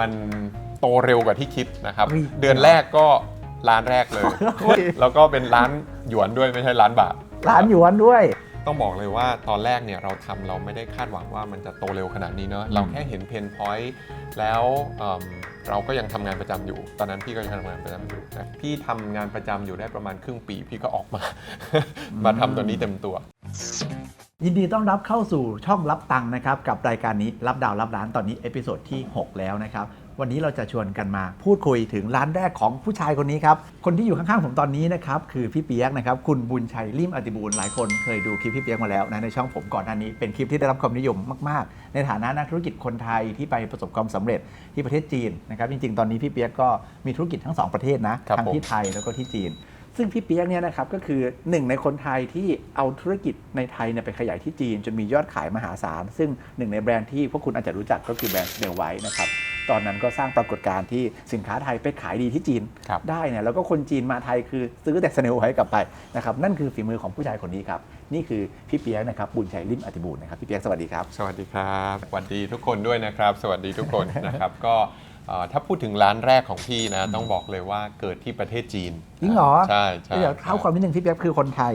มันโตเร็วกว่าที่คิดนะครับเฮ้ยเดือนแรกก็ร้านแรกเลยโอ้ยแล้วก็เป็นร้านหยวนด้วยไม่ใช่ร้านบาทร้านหยวนด้วย ต้องบอกเลยว่าตอนแรกเนี่ยเราทำเราไม่ได้คาดหวังว่ามันจะโตเร็วขนาดนี้เนอะเราแค่เห็นเพนพอยต์แล้วเอิ่มเราก็ยังทำงานประจำอยู่ ตอนนั้นพี่ก็ยังทำงานประจำอยู่นะพี่ทำงานประจำอยู่ได้ประมาณครึ่งปี พี่ก็ออกมา มาทำตัวนี้เต็มตัว ยินดีต้อนรับเข้าสู่ช่องรับตังค์นะครับกับรายการนี้รับดาวรับร้านตอนนี้เอพิโซดที่ 6 แล้วนะครับวันนี้เราจะชวนกันมาพูดคุยถึงร้านแรกของผู้ชายคนนี้ครับคนที่อยู่ข้างๆผมตอนนี้นะครับคือพี่เปียกนะครับคุณบุญชัยริมอติบูลหลายคนเคยดูคลิปพี่เปียกมาแล้วนะในช่องผมก่อนหน้านี้เป็นคลิปที่ได้รับความนิยมมากๆ ในฐานะนักธุรกิจคนไทยที่ไปประสบความสำเร็จที่ประเทศจีนนะครับจริงๆตอนนี้พี่เปียกก็มีธุรกิจทั้งสองประเทศนะครับทั้งผมที่ไทยแล้วก็ที่จีน ซึ่งพี่เปียกเนี่ยนะครับก็คือหนึ่งในคนไทยที่เอาธุรกิจในไทยเนี่ยไปขยายที่จีนจนมียอดขายมหาศาล ซึ่งหนึ่งในแบรนด์ที่พวกคุณอาจจะรู้จักก็คือแบรนด์เดลไวนะครับตอนนั้นก็สร้างปรากฏการณ์ที่สินค้าไทยไปขายดีที่จีนครับได้เนี่ยแล้วก็คนจีนมาไทยคือซื้อแต่สเนลไว้กลับไปนะครับนั่นคือฝีมือของผู้ชายคนนี้ครับ นี่คือพี่เปียกนะครับบุญชัยริมอติบูลนะครับพี่เปียกสวัสดีครับ สวัสดีครับสวัสดีทุกคนด้วยนะครับ สวัสดีทุกคนนะครับก็เอ่อ ถ้าพูดถึงร้านแรกของพี่นะ ต้องบอกเลยว่าเกิดที่ประเทศจีนจริงเหรอใช่ใช่เดี๋ยวเท้าความนิดนึงพี่เปียกคือคนไทย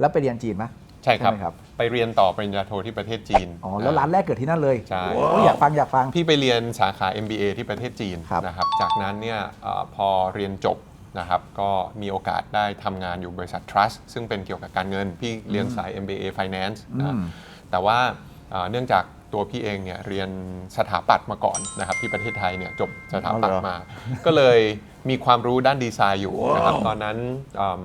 แล้วไปเรียนจีนไหมใช่ครับใช่ไหมครับ ไปเรียนต่อปริญญาโทที่ประเทศจีนอ๋อแล้วร้านแรกเกิดที่นั่นเลยใช่โอ้ยอยากฟังอยากฟังพี่ไปเรียนสาขา MBA ที่ประเทศจีนครับนะครับจากนั้นเนี่ยเออพอเรียนจบนะครับก็มีโอกาสได้ทำงานอยู่บริษัท Trust ซึ่งเป็นเกี่ยวกับการเงิน พี่เรียนสาย MBA Finance นะอืมแต่ว่าเอ่อเนื่องจาก ตัวพี่เองเนี่ยเรียนสถาปัตย์มาก่อนนะครับที่ประเทศไทยเนี่ยจบสถาปัตอ๋อย์เหรอมา ก็เลยมีความรู้ด้านดีไซน์อยู่นะครับตอนนั้นอืม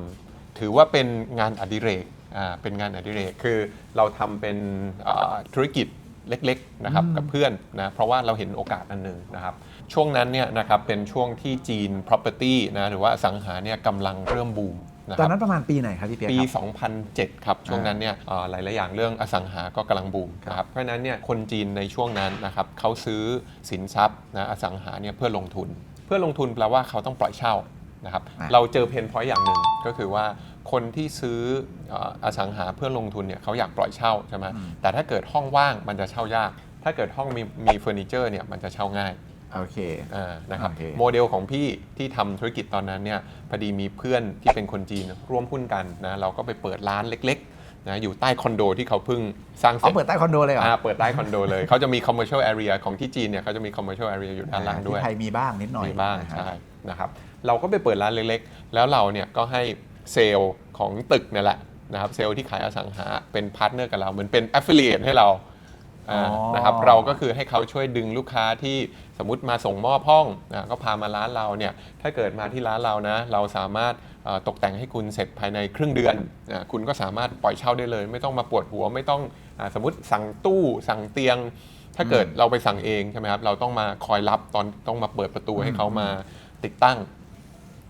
ถือว่าเป็นงานอดิเรกอ่าเป็นงานอดิเรกคือเราทำเป็นเอ่อธุรกิจเล็กๆนะครับกับเพื่อนนะเพราะว่าเราเห็นโอกาสอันหนึ่งนะครับ ช่วงนั้นเนี่ยนะครับเป็นช่วงที่จีน property นะหรือว่าอสังหาเนี่ยกำลังเริ่มบูม นะคตอรันบนั้นประมาณปีไหนครับพี่เปียกปี ครับ 2007 ครับ ช่วงนั้นเนี่ยเอ่อหลาย ๆ อย่างเรื่องอสังหาก็กำลังบูมนะครับเพราะฉะนั้นเนี่ยคนจีนในช่วงนั้นนะครับเขาซื้อสินทรัพย์นะอสังหาเนี่ยเพื่อลงทุน เพื่อลงทุนแปลว่าเขาต้องปล่อยเช่านะครับอะเราเจอเพนพอยต์อย่างหนึ่งก็คือว่าคนที่ซื้อเอ่ออสังหาเพื่อลงทุนเนี่ยเขาอยากปล่อยเช่าใช่ไหมแต่ถ้าเกิดห้องว่างมันจะเช่ายาก ถ้าเกิดห้องมีมีเฟอร์นิเจอร์เนี่ยมันจะเช่าง่าย โอเค อ่านะครับโอเค โมเดลของพี่ที่ทำธุรกิจตอนนั้นเนี่ยพอดีมีเพื่อนที่เป็นคนจีนร่วมหุ้นกันนะเราก็ไปเปิดร้านเล็กๆนะอยู่ใต้คอนโดที่เขาเพิ่งสร้างเสเอาร็จเปิดใต้คอนโดเลยเหรออ่าเปิดใต้คอนโดเลยเขาจะมี commercial area ของที่จีนเนี่ยเขาจะมี commercial area อยู่ด้านล่างด้วย ที่ไทยมีบ้างนิดหน่อยมีบ้างนะฮะ ใช่นะครับเราก็ไปเปิดร้านเล็กๆ แล้วเราเนี่ยก็ให้เซลล์ของตึกเนี่ยแหละนะครับเซลล์ที่ขายอสังหาเป็นพาร์ทเนอร์กับเรา เหมือนเป็น affiliate ให้เราอ่าอ๋อ นะครับเราก็คือให้เขาช่วยดึงลูกค้าที่สมมติมาส่งมอบห้องนะก็พามาร้านเราเนี่ยถ้าเกิดมาที่ร้านเรานะ เราสามารถเอ่อตกแต่งให้คุณเสร็จภายในครึ่งเดือนนะคุณก็สามารถปล่อยเช่าได้เลย ไม่ต้องมาปวดหัวไม่ต้องอาสมมติสั่งตู้สั่งเตียง ถ้าเกิดเราไปสั่งเองใช่ไหมครับเราต้องมาคอยรับตอนต้องมาเปิดประตูให้เขามาติดตั้ง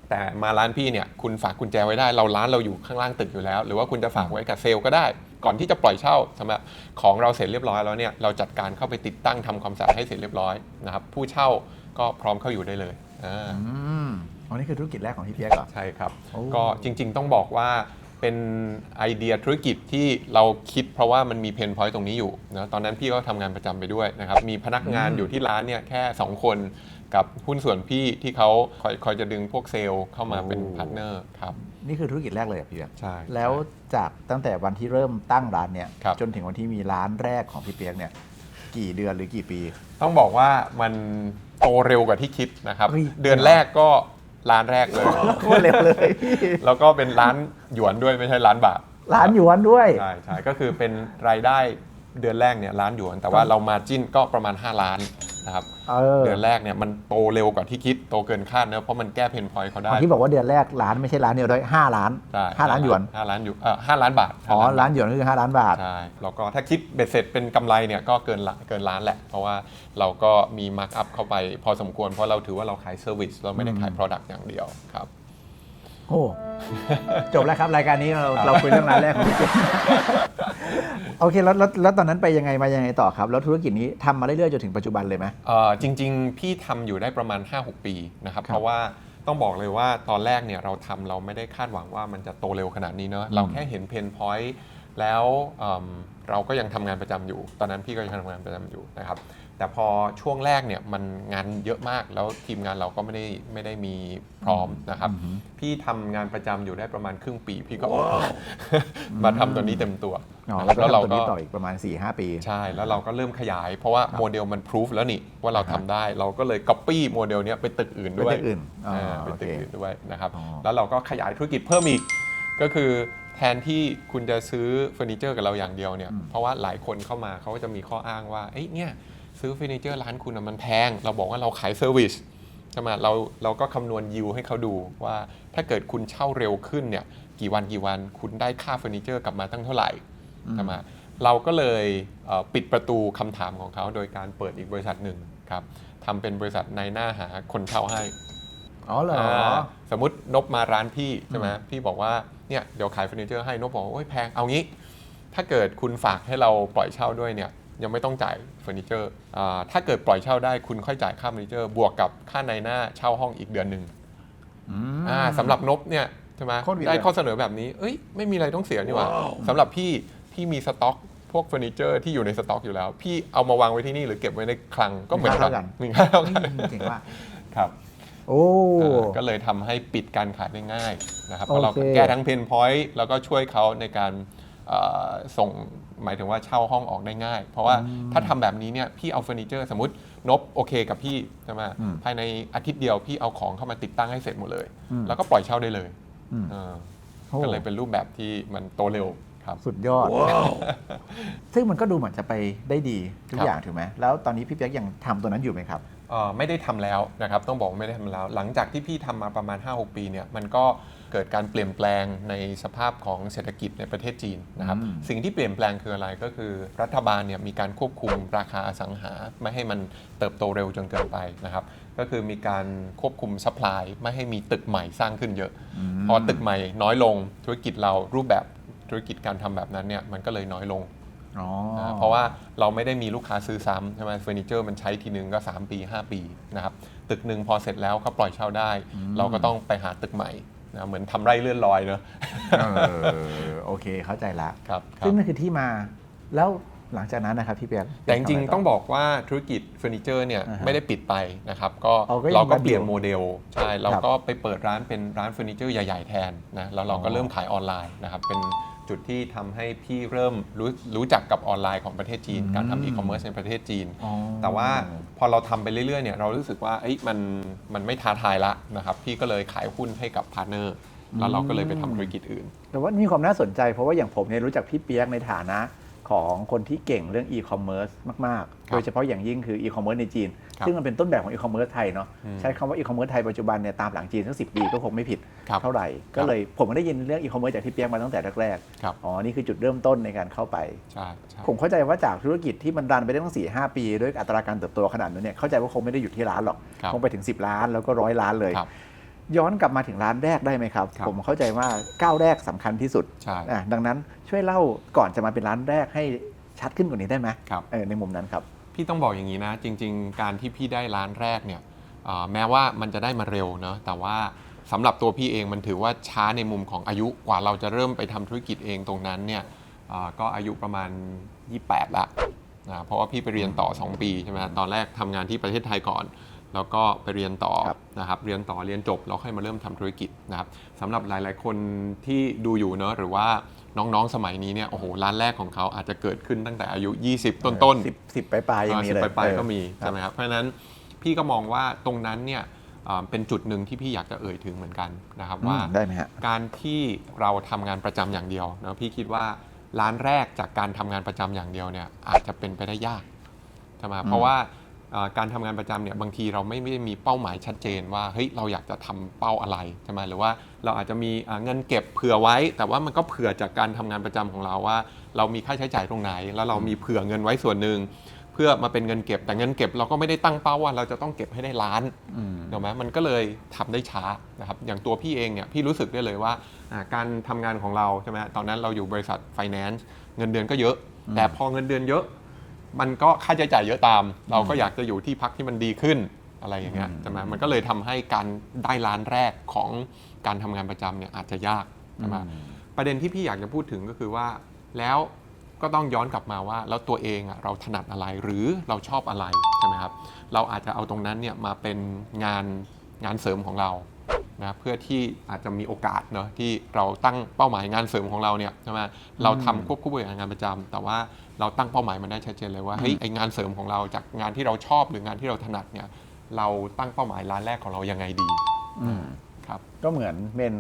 แต่มาร้านพี่เนี่ยคุณฝากกุญแจไว้ได้เราร้านเราอยู่ข้างล่างตึกอยู่แล้ว หรือว่าคุณจะฝากไว้กับเซลล์ก็ได้ ก่อนที่จะปล่อยเช่าสำหรับของเราเสร็จเรียบร้อยแล้วเนี่ยเราจัดการเข้าไปติดตั้งทำความสะอาดให้เสร็จเรียบร้อยนะครับผู้เช่าก็พร้อมเข้าอยู่ได้เลยอ่าอืมอันนี้คือธุรกิจแรกของพี่เปียกเหรอ ใช่ครับ โอ้ ก็จริง ๆ ต้องบอกว่าเป็นไอเดียธุรกิจที่เราคิดเพราะว่ามันมีเพนพอยต์ตรงนี้อยู่นะตอนนั้นพี่ก็ทำงานประจำไปด้วยนะครับ มีพนักงานอยู่ที่ร้านเนี่ยแค่ 2 คน กับหุ้นส่วนพี่ที่เขาคอยคอยจะดึงพวกเซลล์เข้ามาเป็นโอ้พาร์ทเนอร์ครับ นี่คือธุรกิจแรกเลยเหรอพี่เปียกใช่ แล้วจากตั้งแต่วันที่เริ่มตั้งร้านเนี่ยครับ จนถึงวันที่มีร้านแรกของพี่เปียกเนี่ยกี่เดือนหรือกี่ปี ต้องบอกว่ามันโตเร็วกว่าที่คิดนะครับ เฮ้ย เดือนแรกก็ร้านแรกเลย โคตรเร็วเลยพี่แล้วก็เป็นร้านหยวนด้วยไม่ใช่ร้านบาท ร้านหยวนด้วย ใช่ใช่ก็คือเป็นรายได้เดือนแรกเนี่ยล้านหยวน แต่ว่าเรามาจิ้นก็ประมาณ 5 ล้าน นะครับเออเดือนแรกเนี่ยมันโตเร็วกว่าที่คิดโตเกินคาดเนอะเพราะมันแก้เพนพอยต์เขาได้ที่บอกว่าเดือนแรกร้านไม่ใช่ร้านเดียวด้วยห้าล้านใช่ห้าล้านหยวนห้าล้านหยวนเออห้าล้านบาทอ๋อห้ร้านหยวนก็คือห้าล้านบาทใช่แล้วก็ถ้าคิดเบ็ดเสร็จเป็นกำไรเนี่ยก็เกินละเกินล้านแหละ เพราะว่าเราก็มีมาร์กอัพเข้าไปพอสมควรเพราะเราถือว่าเราขายเซอร์วิสเราไม่ได้ขาย Product อย่างเดียวครับ โอ้จบแล้วครับ รายการนี้เราเราคุยเรื่องร้านแรกของพี่เปียกโอเคแล้วแล้วแล้วตอนนั้นไปยังไงมายังไงต่อครับ แล้วธุรกิจนี้ทำมาเรื่อยๆจนถึงปัจจุบันเลยไหม เอ่อจริงๆ พี่ทำอยู่ได้ประมาณ 5-6 ปีนะครับ ครับเพราะว่าต้องบอกเลยว่าตอนแรกเนี่ยเราทำเราไม่ได้คาดหวังว่ามันจะโตเร็วขนาดนี้เนอะเราแค่เห็นเพนพอยต์แล้วเอิ่มเราก็ยังทำงานประจำอยู่ ตอนนั้นพี่ก็ยังทำงานประจำอยู่นะครับ แต่พอช่วงแรกเนี่ยมันงานเยอะมากแล้วทีมงานเราก็ไม่ได้ไม่ได้มีพร้อมนะครับ พี่ทำงานประจำอยู่ได้ประมาณครึ่งปี พี่ก็ออกมามาทำตัวนี้เต็มตัวอ๋อนะคแล้รัวบก็แล้วเราทำตัวนี้ก็ต่ออีกประมาณ4-5ปี ใช่ แล้วเราก็เริ่มขยาย เพราะว่าโมเดลมันพิสูจแล้วนี่ว่าเราทำได้ เราก็เลย Copy โมเดลเนี้ยไปตึกอื่นด้วยไปตึกอื่นอ๋ออ่าไปตึกโอเคอื่นด้วยนะครับ อ๋อ แล้วเราก็ขยายธุรกิจเพิ่มอีก ก็คือแทนที่คุณจะซื้อเฟอร์นิเจอร์กับเราอย่างเดียวเนี่ย เพราะว่าหลายคนเข้ามาเขาก็จะมีข้ออ้างว่า เอ้ยเนี่ย ซื้อเฟอร์นิเจอร์ร้านคุณน่ะมันแพง เราบอกว่าเราขายเซอร์วิสใช่ไหมเราเราก็คำนวณยิวให้เขาดูว่าถ้าเกิดคุณเช่าเร็วขึ้นเนี่ยกี่วันกี่วันคุณได้ค่าเฟอร์นิเจอร์กลับมาตั้งเท่าไหร่ใช่ไหมเราก็เลยเอ่อปิดประตูคำถามของเขาโดยการเปิดอีกบริษัทหนึ่งครับทำเป็นบริษัทในหน้าหาคนเช่าให้อ๋อเหรอาสมมตินบมาร้านพี่ใช่ไหมพี่บอกว่าเนี่ยเดี๋ยวขายเฟอร์นิเจอร์ให้นบบอกว่าโอ้ยแพงเอางี้ ถ้าเกิดคุณฝากให้เราปล่อยเช่าด้วยเนี่ย ยังไม่ต้องจ่ายเฟอร์นิเจอร์อ่าถ้าเกิดปล่อยเช่าได้คุณค่อยจ่ายค่าเฟอร์นิเจอร์ บวกกับค่าในหน้าเช่าห้องอีกเดือนหนึ่งอืมอ่าสำหรับนบเนี่ยใช่ไหมโคตรดีเลยได้ข้อเสนอแบบนี้ เอ้ยไม่มีอะไรต้องเสียนี่หว่าสำหรับพี่ที่มีสต็อกพวกเฟอร์นิเจอร์ที่อยู่ในสต็อกอยู่แล้ว พี่เอามาวางไว้ที่นี่หรือเก็บไว้ในคลังก็เหมือนกันมีค่าเท่ากันเจ๋งว่ะครับโอ้เออก็เลยทำให้ปิดการขายได้ง่ายนะครับเพโอเคราะเราแก้ทั้งเพนพอยต์แล้วก็ช่วยเขาในการเอ่อ ส่งหมายถึงว่าเช่าห้องออกได้ง่าย เพราะว่าถ้าทำแบบนี้เนี่ยพี่เอาเฟอร์นิเจอร์สมมตินบโอเคกับพี่ใช่ไหมภายในอาทิตย์เดียวพี่เอาของเข้ามาติดตั้งให้เสร็จหมดเลย แล้วก็ปล่อยเช่าได้เลยอืมเออโอ้ก็เลยเป็นรูปแบบที่มันโตเร็วครับสุดยอด ซึ่งมันก็ดูเหมือนจะไปได้ดีทุกครับอย่างถูกไหมแล้วตอนนี้พี่เปียกยังทำตัวนั้นอยู่ไหมครับเอ่อไม่ได้ทำแล้วนะครับ ต้องบอกว่าไม่ได้ทำแล้ว หลังจากที่พี่ทำมาประมาณ 5-6 ปีเนี่ยมันก็ เกิดการเปลี่ยนแปลงในสภาพของเศรษฐกิจในประเทศจีนนะครับอืม สิ่งที่เปลี่ยนแปลงคืออะไรก็คือ รัฐบาลเนี่ยมีการควบคุมราคาอสังหา ไม่ให้มันเติบโตเร็วจนเกินไปนะครับก็คือมีการควบคุมซัพพลายไม่ให้มีตึกใหม่สร้างขึ้นเยอะพอตึกใหม่น้อยลงธุรกิจเรารูปแบบธุรกิจการทำแบบนั้นเนี่ยมันก็เลยน้อยลง อ๋อ นะเพราะว่าเราไม่ได้มีลูกค้าซื้อซ้ำใช่ไหมเฟอร์นิเจอร์มันใช้ทีนึงก็ 3 ปี 5 ปีนะครับตึกหนึ่งพอเสร็จแล้วก็ปล่อยเช่าได้เราก็ต้องไปหาตึกใหม่ นะเหมือนทำไร่เลื่อนลอยเนอะ เออโอเคเข้าใจละครับครัซึ่บงนั่นคือที่มา แล้วหลังจากนั้นนะครับพี่เปียก แต่จริงทำะไๆต้องบอกว่าธุรกิจเฟอร์นิเจอร์เนี่ยอ่าฮะไม่ได้ปิดไปนะครับก็อ๋อก็ยังเราก็รับอยู่เปลี่ยนโมเดลใช่เราครับก็ไปเปิดร้านเป็นร้านเฟอร์นิเจอร์ใหญ่ ๆ แทนนะแล้วเราก็อ๋อ เริ่มขายออนไลน์นะครับเป็น จุดที่ทำให้พี่เริ่มรู้รู้จักกับออนไลน์ของประเทศจีน การทำอีคอมเมิร์ซในประเทศจีน อ๋อ แต่ว่าพอเราทำไปเรื่อยๆเนี่ยเรารู้สึกว่าเอ้ยมันมันไม่ท้าทายละนะครับ พี่ก็เลยขายหุ้นให้กับพาร์ทเนอร์แล้วเราก็เลยไปทำธุรกิจอื่น แต่ว่ามีความน่าสนใจเพราะว่าอย่างผมเนี่ยรู้จักพี่เปียกในฐานะ ของคนที่เก่งเรื่องอีคอมเมิร์ซมาก ๆ ครับโดยเฉพาะอย่างยิ่งคืออีคอมเมิร์ซในจีน ครับซึ่งมันเป็นต้นแบบของอีคอมเมิร์ซไทยเนาะอืมใช้คำว่าอีคอมเมิร์ซไทยปัจจุบันเนี่ยตามหลังจีนสักสิปีก็คงไม่ผิดครับเท่าไหร่ ก็เลยผมก็ได้ยินเรื่องอีคอมเมิร์ซจากพี่เปียกมาตั้งแต่แรกครับๆอ๋อนี่คือจุดเริ่มต้นในการเข้าไป ใช่ใช่ผมเข้าใจว่าจากธุรกิจที่มันรันไปได้ตั้งสี่ห้าปีด้วยอัตราการเติบโตขนาดนั้นเนี่ยเข้าใจว่าคงไม่ได้หยุดที่ร้านหรอก ครับ คงไปถึง 10 ล้านแล้วก็ร้อยล้านเลย ครับ ย้อนกลับมาถึงร้านแรกได้ไหมครับ ครับ ผมเข้าใจว่าก้าวแรกสำคัญที่สุดใช่อะดังนั้นช่วยเล่าก่อนจะมาเป็นร้านแรกให้ชัดขึ้นกว่านี้ได้ไหมครับ เออในมุมนั้นครับ พี่ต้องบอกอย่างนี้นะ จริง ๆ การที่พี่ได้ร้านแรกเนี่ยอ่าแม้ว่ามันจะได้มาเร็วเนาะแต่ว่าสำหรับตัวพี่เองมันถือว่าช้าในมุมของอายุกว่าเราจะเริ่มไปทำธุรกิจเองตรงนั้นเนี่ยอ่าก็อายุประมาณ 28 ละนะเพราะว่าพี่ไปเรียนต่อ 2 ปีใช่ไหมตอนแรกทำงานที่ประเทศไทยก่อน แล้วก็ไปเรียนต่อครับนะครับเรียนต่อเรียนจบแล้วค่อยมาเริ่มทำธุรกิจนะครับสำหรับหลาย ๆ คนที่ดูอยู่เนาะหรือว่าน้อง ๆ สมัยนี้เนี่ยโอ้โหร้านแรกของเขาอาจจะเกิดขึ้นตั้งแต่อายุ 20 ต้นๆสิบสิบปลายๆยังมีสิบเลยปลายๆก็มีเออใช่ไหมครับเพราะฉะนั้นพี่ก็มองว่าตรงนั้นเนี่ยอ่าเป็นจุดหนึ่งที่พี่อยากจะเอ่ยถึงเหมือนกันนะครับอืมว่าได้ไหมฮะการที่เราทำงานประจำอย่างเดียวนะพี่คิดว่าร้านแรกจากการทำงานประจำอย่างเดียวเนี่ยอาจจะเป็นไปได้ยากใช่ไหมเพราะว่าอ่า การทำงานประจำเนี่ยบางทีเราไม่ได้มีเป้าหมายชัดเจนว่าเฮ้ยเราอยากจะทำเป้าอะไรใช่ไหมหรือว่าเราอาจจะมีเงินเก็บเผื่อไว้ แต่ว่ามันก็เผื่อจากการทำงานประจำของเราว่า เรามีค่าใช้จ่ายตรงไหน แล้วเรามีเผื่อเงินไว้ส่วนหนึ่งเพื่อมาเป็นเงินเก็บ แต่เงินเก็บเราก็ไม่ได้ตั้งเป้าว่าเราจะต้องเก็บให้ได้ล้านถูกไหมมันก็เลยทำได้ช้านะครับอย่างตัวพี่เองเนี่ยพี่รู้สึกได้เลยว่าการทำงานของเราใช่ไหมตอนนั้นเราอยู่บริษัทไฟแนนซ์เงินเดือนก็เยอะ แต่พอเงินเดือนเยอะ มันก็ค่าใช้จ่ายเยอะตาม เราก็อยากจะอยู่ที่พักที่มันดีขึ้นอะไรอย่างเงี้ยใช่ไหมมันก็เลยทำให้การได้ล้านแรกของการทำงานประจำเนี่ยอาจจะยากใช่ไหมประเด็นที่พี่อยากจะพูดถึงก็คือว่า แล้วก็ต้องย้อนกลับมาว่า แล้วตัวเองอะเราถนัดอะไรหรือเราชอบอะไรใช่ไหมครับเราอาจจะเอาตรงนั้นเนี่ยมาเป็นงานงานเสริมของเรา นะเพื่อที่อาจจะมีโอกาสเนาะที่เราตั้งเป้าหมายงานเสริมของเราเนี่ยใช่ไหมเราทำควบคู่ไปกับงานประจำแต่ว่าเราตั้งเป้าหมายมันได้ชัดเจนเลยว่าเฮ้ยไองานเสริมของเราจากงานที่เราชอบหรืองานที่เราถนัดเนี่ยเราตั้งเป้าหมายร้านแรกของเรายังไงดีอืมครับก็เหมือนเป็น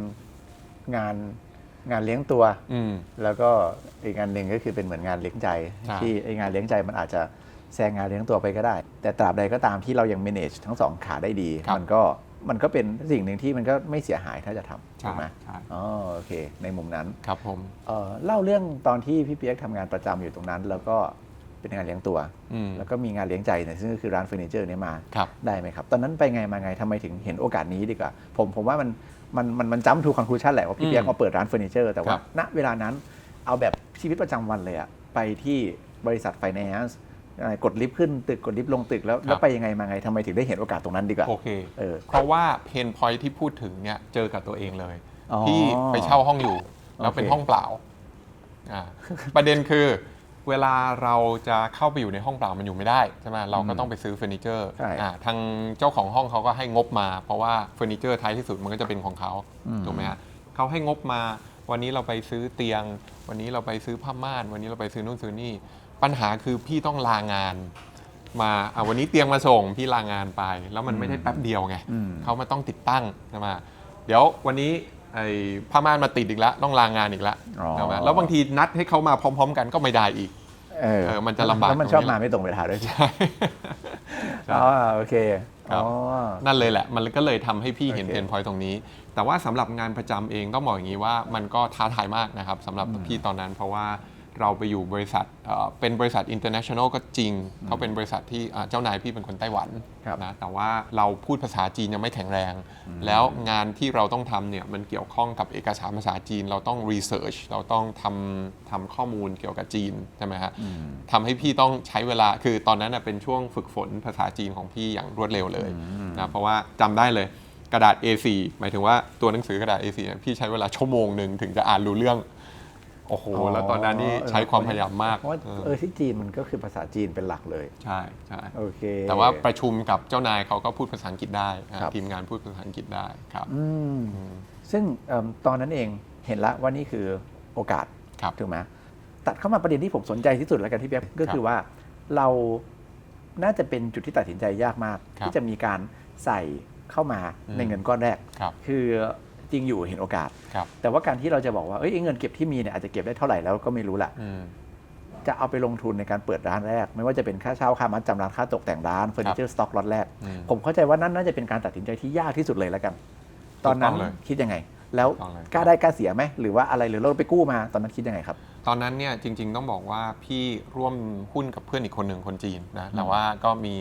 งานงานเลี้ยงตัวอืมแล้วก็อีกงานหนึ่งก็คือเป็นเหมือนงานเลี้ยงใจใช่ที่ไองานเลี้ยงใจมันอาจจะแซงงานเลี้ยงตัวไปก็ได้ แต่ตราบใดก็ตามที่เรายัง manage ทั้งสองขาได้ดี มันก็ มันก็เป็นสิ่งหนึ่งที่มันก็ไม่เสียหายถ้าจะทำใช่ถูกไหมใช่อ๋อโอเค ในมุมนั้นครับผมเอ่อเล่าเรื่องตอนที่พี่เปียกทำงานประจำอยู่ตรงนั้น แล้วก็เป็นงานเลี้ยงตัวอืมแล้วก็มีงานเลี้ยงใจเนี่ยซึ่งก็คือร้านเฟอร์นิเจอร์เนี่ยมาครับได้ไหมครับ ตอนนั้นไปไงมาไงทำไมถึงเห็นโอกาสนี้ดีกว่า ผมผมว่ามันมันมันมันจัมทูคอนคลูชันแหละว่าพี่เปียกอืมมาเปิดร้านเฟอร์นิเจอร์แต่ว่าครับณเวลานั้นเอาแบบชีวิตประจำวันเลยอะไปที่บริษัทไฟแนนซ์ กดลิฟต์ขึ้นตึกกดลิฟต์ลงตึกแล้วแล้วไปยังไงมาไงทำไมถึงได้เห็นโอกาสตรงนั้นดีกว่าโอเคเออเพราะว่าเพนพอยที่พูดถึงเนี่ยเจอกับตัวเองเลยอ๋อที่ไปเช่าห้องอยู่แล้วเป็นโอเคห้องเปล่าอ่าประเด็นคือเวลาเราจะเข้าไปอยู่ในห้องเปล่ามันอยู่ไม่ได้ใช่ไหมเราก็ต้องไปซื้อเฟอร์นิเจอร์ใช่อ่าทางเจ้าของห้องเขาก็ให้งบมา เพราะว่าเฟอร์นิเจอร์ท้ายที่สุดมันก็จะเป็นของเขาอืมถูกไหมฮะเขาให้งบมา วันนี้เราไปซื้อเตียง วันนี้เราไปซื้อผ้าม่าน วันนี้เราไปซื้อนู่นซื้อนี่ ปัญหาคือพี่ต้องลางาน มาอะวันนี้เตียงมาส่งพี่ลางานไป แล้วมันไม่ได้แป๊บเดียวไงอืม เขามาต้องติดตั้งใช่ไหมเดี๋ยววันนี้ไอ้ผ้าม่านมาติดอีกแล้วต้องลางานอีกแล้วอ๋อ ใช่ไหมแล้วบางทีนัดให้เขามาพร้อม ๆ กันก็ไม่ได้อีก เออเออมันจะลำบากแล้วมันตรงนี้ชอบมาไม่ตรงเวลาด้วยใช่ใช่อ๋อโอเคครับอ๋อนั่นเลยแหละ มันก็เลยทำให้พี่เห็นโอเค เพนพอยตรงนี้ แต่ว่าสำหรับงานประจำเองต้องบอกอย่างนี้ว่ามันก็ท้าทายมากนะครับสำหรับพี่ตอนนั้น เพราะว่า เราไปอยู่บริษัทเอ่อเป็นบริษัท international ก็จริง เขาเป็นบริษัทที่อ่าเจ้านายพี่เป็นคนไต้หวันครับนะแต่ว่าเราพูดภาษาจีนยังไม่แข็งแรง แล้วงานที่เราต้องทำเนี่ยมันเกี่ยวข้องกับเอกสารภาษาจีน เราต้อง research เราต้องทำทำข้อมูลเกี่ยวกับจีนใช่ไหมฮะทำให้พี่ต้องใช้เวลาคือตอนนั้นนะเป็นช่วงฝึกฝนภาษาจีนของพี่อย่างรวดเร็วเลยนะเพราะว่าจำได้เลยกระดาษ A4 หมายถึงว่าตัวหนังสือกระดาษ A4 เนี่ยพี่ใช้เวลาชั่วโมงหนึ่งถึงจะอ่านรู้เรื่อง โอ้โหแล้วตอนนั้นนี่ใช้ความพยายามมากเพราะว่าเออเออที่จีนมันก็คือภาษาจีนเป็นหลักเลย ใช่ใช่โอเค แต่ว่าประชุมกับเจ้านายเขาก็พูดภาษาอังกฤษได้อะครับ ทีมงานพูดภาษาอังกฤษได้ครับ อืมซึ่งเอิ่มตอนนั้นเองเห็นละว่านี่คือโอกาสครับ ถูกไหมตัดเข้ามาประเด็นที่ผมสนใจที่สุดแล้วกันที่เปียกก็คือว่าเราน่าจะเป็นจุดที่ตัดสินใจยากมาก ครับที่จะมีการใส่เข้ามาอืมในเงินก้อนแรก ครับ คือ จริงอยู่เห็นโอกาส ครับ แต่ว่าการที่เราจะบอกว่าเอ้ยไอ้เงินเก็บที่มีเนี่ยอาจจะเก็บได้เท่าไหร่แล้วก็ไม่รู้ละอืม จะเอาไปลงทุนในการเปิดร้านแรก ไม่ว่าจะเป็นค่าเช่าค่ามัดจำร้านค่าตกแต่งร้านเฟอร์นิเจอร์สต็อกล็อตแรก อืม ผมเข้าใจว่านั่นน่าจะเป็นการตัดสินใจที่ยากที่สุดเลยแล้วกัน ตอนนั้นถูกต้องเลยคิดยังไง แล้วถูกต้องเลย กล้าได้กล้าเสียไหมหรือว่าอะไรหรือเราไปกู้มาตอนนั้นคิดยังไงครับ ตอนนั้นเนี่ยจริง ๆ ต้องบอกว่าพี่ร่วมหุ้นกับเพื่อนอีกคนหนึ่งคนจีนนะแต่ว่าก็มี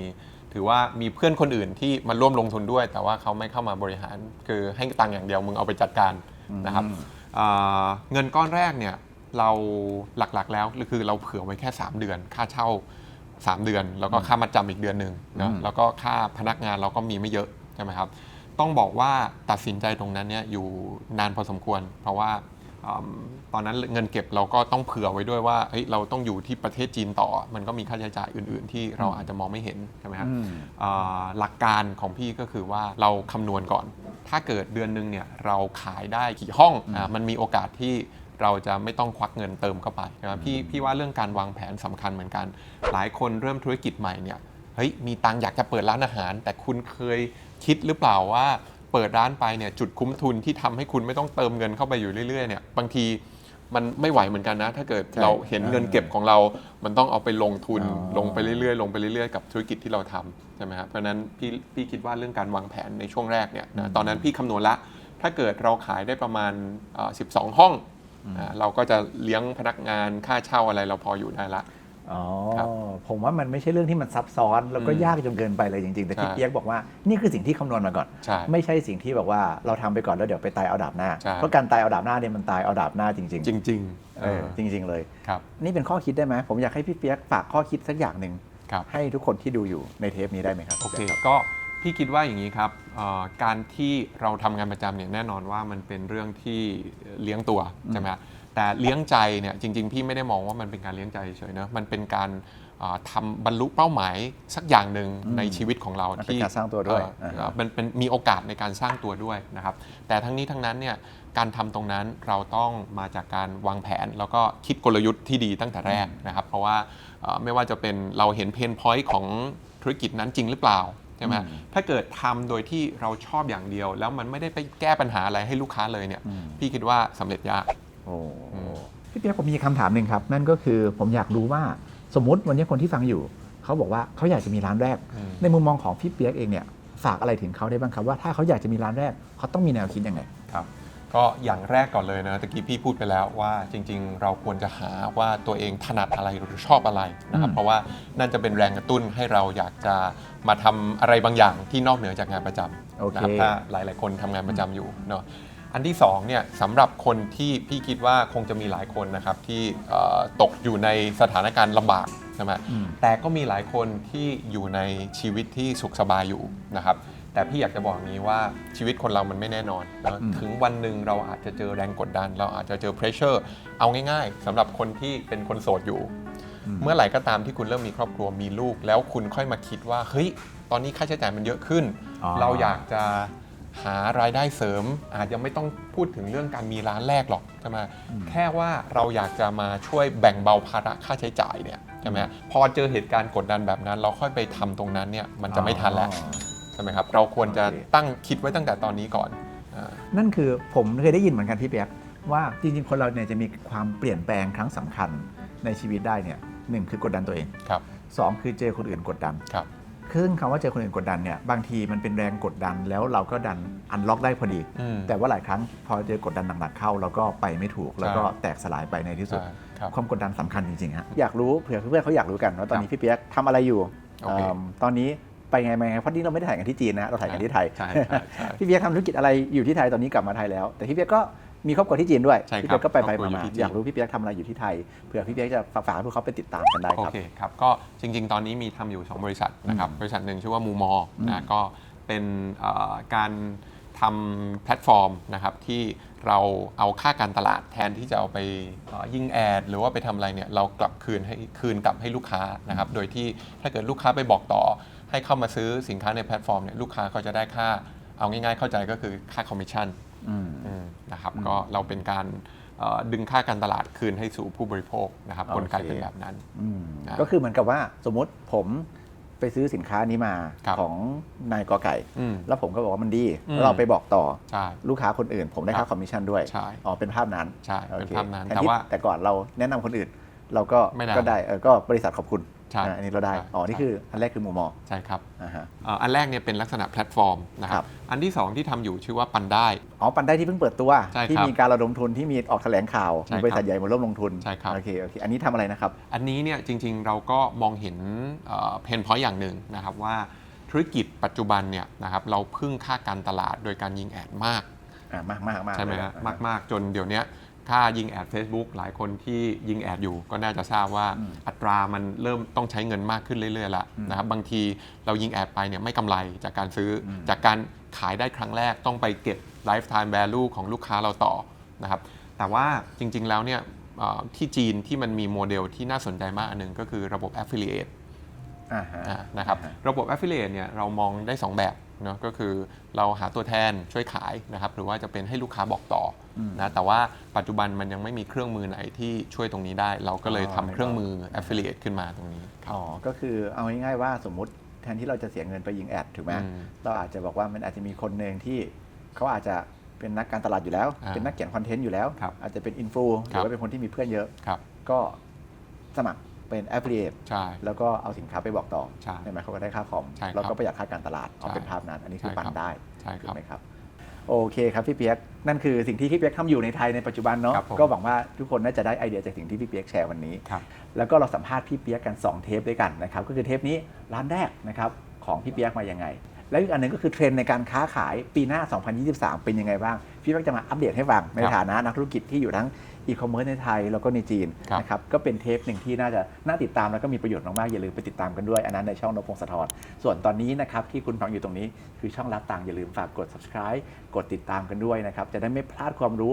ถือว่ามีเพื่อนคนอื่นที่มาร่วมลงทุนด้วย แต่ว่าเขาไม่เข้ามาบริหาร คือให้ตังค์อย่างเดียวมึงเอาไปจัดการนะครับอ่าเงินก้อนแรกเนี่ยเราหลักๆแล้วคือเราเผื่อไว้แค่ 3 เดือน ค่าเช่า 3 เดือน แล้วก็ค่ามัดจำอีกเดือนหนึ่งนะอืมแล้วก็ค่าพนักงานเราก็มีไม่เยอะใช่ไหมครับ ต้องบอกว่าตัดสินใจตรงนั้นเนี่ยอยู่นานพอสมควร เพราะว่าอืม ตอนนั้นเงินเก็บเราก็ต้องเผื่อไว้ด้วยว่าเฮ้ยเราต้องอยู่ที่ประเทศจีนต่อ มันก็มีค่าใช้จ่ายอื่น ๆ ที่เราอาจจะมองไม่เห็นใช่ไหมครับอืมอ่าหลักการของพี่ก็คือว่าเราคำนวณก่อน ถ้าเกิดเดือนหนึงเนี่ยเราขายได้กี่ห้องอ่ามันมีโอกาสที่เราจะไม่ต้องควักเงินเติมเข้าไปนะครับพี่พี่ว่าเรื่องการวางแผนสำคัญเหมือนกัน หลายคนเริ่มธุรกิจใหม่เนี่ยเฮ้ยมีตังค์อยากจะเปิดร้านอาหาร แต่คุณเคยคิดหรือเปล่าว่า เปิดร้านไปเนี่ยจุดคุ้มทุนที่ทำให้คุณไม่ต้องเติมเงินเข้าไปอยู่เรื่อยๆเนี่ยบางทีมันไม่ไหวเหมือนกันนะ ถ้าเกิดใช่เราเห็นเงินเก็บของเรา มันต้องเอาไปลงทุนอ๋อลงไปเรื่อยๆ ลงไปเรื่อยๆ กับธุรกิจที่เราทำใช่ไหมครับเพราะฉะนั้นพี่พี่คิดว่าเรื่องการวางแผนในช่วงแรกเนี่ยนะตอนนั้นพี่คำนวณละ ถ้าเกิดเราขายได้ประมาณเอ่อ12 ห้องอ่าเราก็จะเลี้ยงพนักงานค่าเช่าอะไรเราพออยู่ได้ละ อ๋อครับผมว่ามันไม่ใช่เรื่องที่มันซับซ้อน แล้วก็อืมยากจนเกินไปเลยจริงๆ แต่ที่ใช่เปียกบอกว่านี่คือสิ่งที่คำนวณมาก่อนใช่ไม่ใช่สิ่งที่แบบว่าเราทำไปก่อนแล้วเดี๋ยวไปตายเอาดาบหน้าใช่เพราะการตายเอาดาบหน้าเนี่ยมันตายเอาดาบหน้าจริงจริงๆๆเออจริง ๆ เลยครับนี่เป็นข้อคิดได้ไหมผมอยากให้พี่เปียกฝากข้อคิดสักอย่างหนึ่งครับให้ทุกคนที่ดูอยู่ในเทปนี้ได้ไหมครับโอเคก็พี่คิดว่าอย่างนี้ครับเอ่อการที่เราทำงานประจำเนี่ยแน่นอนว่ามันเป็นเรื่องที่เลี้ยงตัวใช่ไหมฮะ แต่เลี้ยงใจเนี่ยจริง ๆ พี่ไม่ได้มองว่ามันเป็นการเลี้ยงใจเฉยๆนะมันเป็นการอ่าทำบรรลุเป้าหมายสักอย่างหนึ่งอืมในชีวิตของเรามันเป็นที่การสร้างตัวด้วยเอ่ออ่าฮะมันเป็นมีโอกาสในการสร้างตัวด้วยนะครับ แต่ทั้งนี้ทั้งนั้นเนี่ยการทำตรงนั้นเราต้องมาจากการวางแผน แล้วก็คิดกลยุทธ์ที่ดีตั้งแต่แรกนะครับ เพราะว่าเอ่อไม่ว่าจะเป็นเราเห็นเพนพอยต์ของธุรกิจนั้นจริงหรือเปล่าใช่ไหมอืมถ้าเกิดทำโดยที่เราชอบอย่างเดียว แล้วมันไม่ได้ไปแก้ปัญหาอะไรให้ลูกค้าเลยเนี่ยอืมพี่คิดว่าสำเร็จยากโอ้อืม พี่เปียกผมมีคำถามหนึ่งครับ นั่นก็คือผมอยากรู้ว่าสมมติวันนี้คนที่ฟังอยู่ เขาบอกว่าเขาอยากจะมีร้านแรกอืมในมุมมองของพี่เปียกเองเนี่ยฝากอะไรถึงเขาได้บ้างครับว่าถ้าเขาอยากจะมีร้านแรกเขาต้องมีแนวคิดยังไงครับก็อย่างแรกก่อนเลยนะตะกี้พี่พูดไปแล้วว่าจริง ๆ เราควรจะหาว่าตัวเองถนัดอะไรหรือชอบอะไรนะครับอืมเพราะว่านั่นจะเป็นแรงกระตุ้นให้เราอยากจะมาทำอะไรบางอย่างที่นอกเหนือจากงานประจโอำเคนะครับถ้าหลายๆคนทำงานประจำอยู่เนาะ อันที่สองเนี่ยสำหรับคนที่พี่คิดว่าคงจะมีหลายคนนะครับที่เอ่อตกอยู่ในสถานการณ์ลำบากใช่ไหมอืมแต่ก็มีหลายคนที่อยู่ในชีวิตที่สุขสบายอยู่นะครับแต่พี่อยากจะบอกอย่างนี้ว่าชีวิตคนเรามันไม่แน่นอนนะอืมถึงวันหนึ่งเราอาจจะเจอแรงกดดัน เราอาจจะเจอ pressure เอาง่ายๆสำหรับคนที่เป็นคนโสดอยู่ เมื่อไหร่ก็ตามที่คุณเริ่มมีครอบครัวมีลูก แล้วคุณค่อยมาคิดว่าเฮ้ยตอนนี้ค่าใช้จ่ายมันเยอะขึ้นอ๋อเราอยากจะ หารายได้เสริมอาจจะไม่ต้องพูดถึงเรื่องการมีร้านแรกหรอกใช่ไหมแค่ว่าเราอยากจะมาช่วยแบ่งเบาภาระค่าใช้จ่ายเนี่ยใช่ไหมพอเจอเหตุการณ์กดดันแบบนั้น เราค่อยไปทำตรงนั้นเนี่ยมันจะไม่ทันแล้วอ๋อใช่ไหมครับเราควรจะโอเคตั้งคิดไว้ตั้งแต่ตอนนี้ก่อนอ่านั่นคือผมเคยได้ยินเหมือนกันพี่เปียกว่าจริงๆ คนเราเนี่ยจะมีความเปลี่ยนแปลงครั้งสำคัญในชีวิตได้เนี่ยหนึ่งคือกดดันตัวเองครับสองคือเจอคนอื่นกดดันครับ ซึ่งคำว่าเจอคนอื่นกดดันเนี่ยบางทีมันเป็นแรงกดดันแล้วเราก็ดันอันล็อกได้พอดีอืมแต่ว่าหลายครั้งพอเจอกดดันหนักๆเข้าเราก็ไปไม่ถูกแล้วก็แตกสลายไปในที่สุดใช่ครับความกดดันสำคัญจริงๆฮะอยากรู้เผื่อเพื่อนๆเขาอยากรู้กันว่าตอนนี้พี่เปียกทำอะไรอยู่โอเคเอิ่มตอนนี้ไปไงมาไงเพราะนี่เราไม่ได้ถ่ายกันที่จีนนะเราถ่ายกันที่ไทยใช่ใช่ใช่พี่เปียกทำธุรกิจอะไรอยู่ที่ไทยตอนนี้กลับมาไทยแล้ว แต่พี่เปียกก็ มีครอบครัวที่จีนด้วยใช่ครับพี่เปียกก็ไปไปครอบครัวมาอยู่ที่ๆจีนอยากรู้พี่เปียกทำอะไรอยู่ที่ไทยเผื่อพี่เปียกจะฝากๆให้พวกเขาไปติดตามกันได้โอครับ เคครับ ก็จริงๆ ตอนนี้มีทำอยู่ 2 บริษัทนะครับ บริษัทหนึ่งชื่อว่ามูมออืมนะก็เป็นเอ่อการทำแพลตฟอร์มนะครับที่เราเอาค่าการตลาดแทนที่จะเอาไปเอ่อยิงแอด หรือว่าไปทำอะไรเนี่ยเรากลับคืนให้คืนกลับให้ลูกค้านะครับ โดยที่ถ้าเกิดลูกค้าไปบอกต่อ ให้เข้ามาซื้อสินค้าในแพลตฟอร์มเนี่ยลูกค้าก็จะได้ค่าเอาง่ายๆเข้าใจก็คือค่าคอมมิชชั่นอืมอืม นะครับอืมก็เราเป็นการเอ่อดึงค่าการตลาดคืนให้สู่ผู้บริโภคนะครับโอเคกลไกเป็นแบบนั้นอืมอ่าก็คือเหมือนกับว่าสมมติผมไปซื้อสินค้านี้มาครับของนายกอไก่อืมแล้วผมก็บอกว่ามันดีอืมแล้วเราไปบอกต่อใช่ลูกค้าคนอื่น ผมได้ครัค่าบคอมมิชชั่นด้วยใช่อ๋อเป็นภาพนั้นใช่เป็นโอคภาพนั้นทแต่ที่ว่าแต่ก่อนเราแนะนำคนอื่น เราก็ไม่ได้ก็ได้เออก็บริษัทขอบคุณ ใช่อ่าอันนี้เราได้ ใช่ อ๋อ นี่ใช่คืออันแรกคือมุมมองใช่ครับอ่าฮะ เอ่ออันแรกเนี่ยเป็นลักษณะแพลตฟอร์มนะคครัรับ บ อันที่2ที่ทำอยู่ชื่อว่าปันได้ อ๋อ ปันได้ที่เพิ่งเปิดตัว ใช่ครับที่มีการระดมทุนที่มีออกแถลงข่าวใช่มีบริษัทใหญ่มาร่วมลงทุนใช่ครับ โอเคโอเค อันนี้ทำอะไรนะครับ อันนี้เนี่ยจริงๆเราก็มองเห็นเพนพอยต์อย่างหนึ่งนะครับว่าธุรกิจปัจจุบันเนี่ยนะครับเราพึ่งค่าการตลาดโดยการยิงแอดมาก อ่ามากมากมากใช่ไหมเลยฮะอ่มากมาก ๆ จนเดี๋ยวเนี้ย ค่ายิงแอด Facebook หลายคนที่ยิงแอดอยู่ก็น่าจะทราบว่าอืมอัตรามันเริ่มต้องใช้เงินมากขึ้นเรื่อยๆแล้วอืมนะครับบางทีเรายิงแอดไปเนี่ยไม่กำไรจากการซื้ออมจากการขายได้ครั้งแรกต้องไปเก็บ lifetime value ของลูกค้าเราต่อนะครับแต่ว่าจริงๆแล้วเนี่ยเอ่อที่จีนที่มันมีโมเดลที่น่าสนใจมากอันหนึงก็คือระบบ affiliate อ่าฮะอ่านะครับอ่าฮะระบบ affiliate เนี่ยเรามองได้ 2 แบบ เนาะก็คือเราหาตัวแทนช่วยขายนะครับหรือว่าจะเป็นให้ลูกค้าบอกต่ออมนะแต่ว่าปัจจุบันมันยังไม่มีเครื่องมือไหนที่ช่วยตรงนี้ได้ เราก็เลยอ๋อทำเครื่องมือ affiliate ขึ้นมาตรงนี้ครับอ๋อก็คือเอาง่ายๆว่าสมมติแทนที่เราจะเสียเงินไปยิงแอดถูกไหมอืมเราอาจจะบอกว่ามันอาจจะมีคนหนึ่งที่เขาอาจจะเป็นนักการตลาดอยู่แล้วอ่าเป็นนักเขียนคอนเทนต์อยู่แล้วครับอาจจะเป็นอินฟูหครัรืบอว่าเป็นคนที่มีเพื่อนเยอะครับก็สมัคร เป็น affiliate ใช่ แล้วก็เอาสินค้าไปบอกต่อใช่ไหมเขาก็ได้ค่าคอมใช่ครับแล้วก็ประหยัดค่าการตลาดเอาใช่เป็นภาพนั้น อันนี้คือใช่ปั่นครับได้ใช่คถูรับกไหมครับ โอเคครับพี่เปียกนั่นคือสิ่งที่พี่เปียกทำอยู่ในไทยในปัจจุบันเนาะครับผม ก็หวังว่าทุกคนน่าจะได้ไอเดียจากสิ่งที่พี่เปียกแชร์วันนี้ ครับ แล้วก็เราสัมภาษณ์พี่เปียกกัน 2 เทปด้วยกันนะครับก็คือเทปนี้ร้านแรกนะครับของพี่เปียกมายังไง แล้วอีกอันหนึ่งก็คือเทรนด์ในการค้าขายปีหน้า 2023 เป็นยังไงบ้าง พี่เปียกจะมาอัปเดตให้ฟังในครับ ฐานะนักธุรกิจที่อยู่ทั้ง อีคอมเมิร์ซในไทยแล้วก็ในจีนครับนะครับก็เป็นเทปหนึ่งที่น่าจะน่าติดตามแล้วก็มีประโยชน์มากๆอย่าลืมไปติดตามกันด้วย อันนั้นในช่องนพพงศธรส่วนตอนนี้นะครับที่คุณฟังอยู่ตรงนี้คือช่องรับตังค์อย่าลืมฝากกด subscribe กดติดตามกันด้วยนะครับจะได้ไม่พลาดความรู้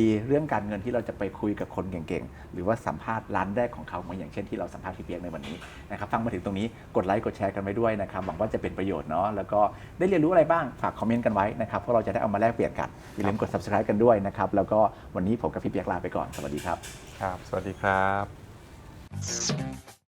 ดีๆ เรื่องการเงินที่เราจะไปคุยกับคนเก่งๆหรือว่าสัมภาษณ์ร้านแรกของเขาเหมือนอย่างเช่นที่เราสัมภาษณ์พี่เปียกในวันนี้นะครับฟังมาถึงตรงนี้กดไลค์กดแชร์กันไว้ด้วยนะครับหวังว่าจะเป็นประโยชน์เนาะแล้วก็ได้เรียนรู้อะไรบ้างฝากคอมเมนต์กันไว้นะครับเพราะเราจะได้เอามาแลกเปลี่ยนกันอย่าลืมกด subscribe กันด้วยนะครับแล้วก็วันนี้ผมกับพี่เปียกลาไปก่อนสวัสดีครับ ครับ สวัสดีครับ